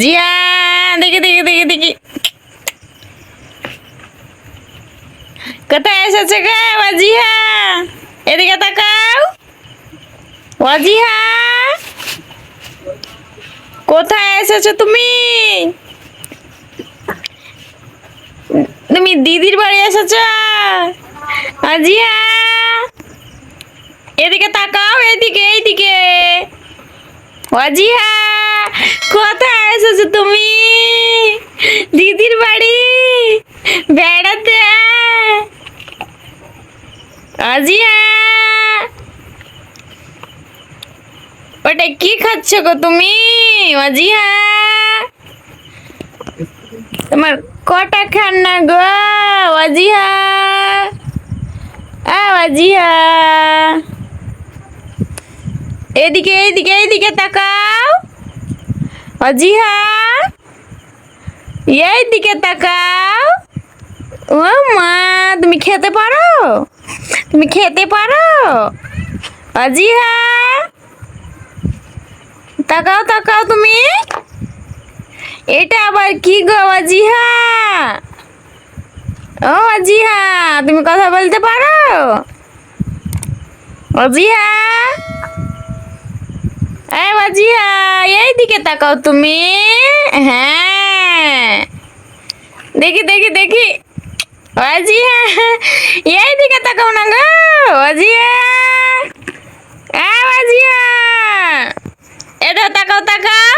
জিয়া, দেখি দেখি দেখি দেখি। কোথায় এসেছে গে ওয়াজিহা এদিকে তাকাও। ওয়াজিহা কোথায় এসেছ তুমি? তুমি দিদির বাড়ি এসেছ? আজিয়া এদিকে তাকাও, এদিকে, এইদিকে। অজিহা কোথায় এসেছ তুমি দিদির বাড়ি বেড়াতে অজিহা ওটা কি খাচ্ছ গো তুমি অজিহা তোমার কটা খান না গো অজিহা আ অজিহা এদিকে এইদিকে এইদিকে তাকাও। অজিহা এইদিকে তাকাও। ও মা, তুমি খেতে পারো? তুমি খেতে পারো? অজিহা তাকাও তাকাও তুমি। এটা আবার কি গো অজিহা ও অজিহা তুমি কথা বলতে পারো? অজিহা এই বাজিয়া এইদিকে তাকাও তুমি। হ্যাঁ। দেখি দেখি দেখি। বাজিয়া এইদিকে তাকাও না গো বাজিয়া এ বাজিয়া এটা তাকাও তাকাও।